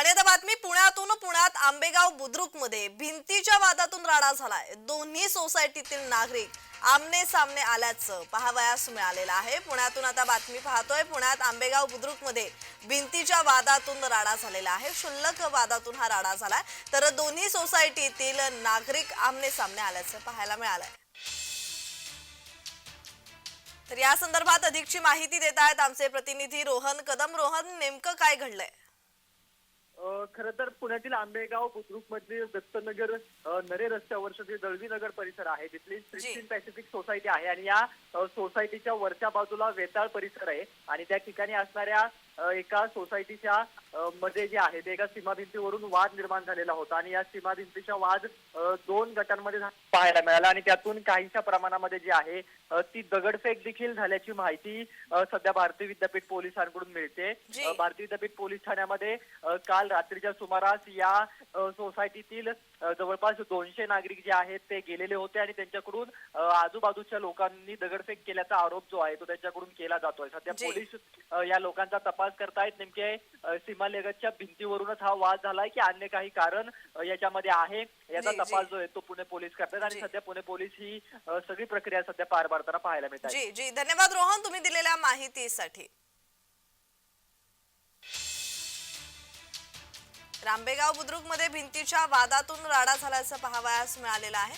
आणि आता बातमी पुण्यातून पुण्यात आंबेगाव बुद्रुकमध्ये भिंतीच्या वादातून राडा झालाय. दोन्ही सोसायटीतील नागरिक आमने सामने आल्याचं पाहावयास मिळालेलं आहे. पुण्यातून आता बातमी पाहतोय. पुण्यात आंबेगाव बुद्रुकमध्ये भिंतीच्या वादातून राडा झालेला आहे. क्षुल्लक वादातून हा राडा झालाय. तर दोन्ही सोसायटीतील नागरिक आमने सामने आल्याचं पाहायला मिळालंय. तर या संदर्भात अधिकची माहिती देत आहेत आमचे प्रतिनिधी रोहन कदम. रोहन नेमकं काय घडलंय? खर तर पुण्यातील आंबेगाव बुद्रुक मधील दत्तनगर नरे रस्त्यावरचं जे दळवी नगर परिसर आहे तिथली क्रिस्टियन पॅसिफिक सोसायटी आहे आणि या सोसायटीच्या वरच्या बाजूला वेताळ परिसर आहे. आणि त्या ठिकाणी असणाऱ्या एका सोसायटीच्या मध्ये जे आहे ते एका सीमा भिंतीवरून वाद निर्माण झालेला होता. आणि या सीमा भिंतीच्या वाद दोन गटांमध्ये पाहायला मिळाला आणि त्यातून काहीशा प्रमाणामध्ये जी आहे ती दगडफेक देखील झाल्याची माहिती सध्या भारतीय विद्यापीठ पोलिसांकडून मिळते. भारतीय विद्यापीठ पोलीस ठाण्यामध्ये काल रात्रीच्या सुमारास या सोसायटीतील जवळपास दोनशे नागरिक जे आहेत ते गेलेले होते आणि त्यांच्याकडून आजूबाजूच्या लोकांनी दगडफेक केल्याचा आरोप जो आहे तो त्यांच्याकडून केला जातोय. सध्या. पोलीस या लोकांचा तपास करतायत. नेमके सीमालगतच्या भिंतीवरूनच हा वाद झालाय की अन्य काही कारण याच्यामध्ये आहे? याचा तपास जी. आहे तो पुणे पोलीस करतात आणि. सध्या पुणे पोलीस ही सगळी प्रक्रिया सध्या पार पाडताना पाहायला मिळत आहे. जी जी. धन्यवाद रोहन तुम्ही दिलेल्या माहितीसाठी. रांबेगाव बुद्रुकमध्ये भिंतीच्या वादातून राडा झाल्याचं पाहावयास मिळालेलं आहे.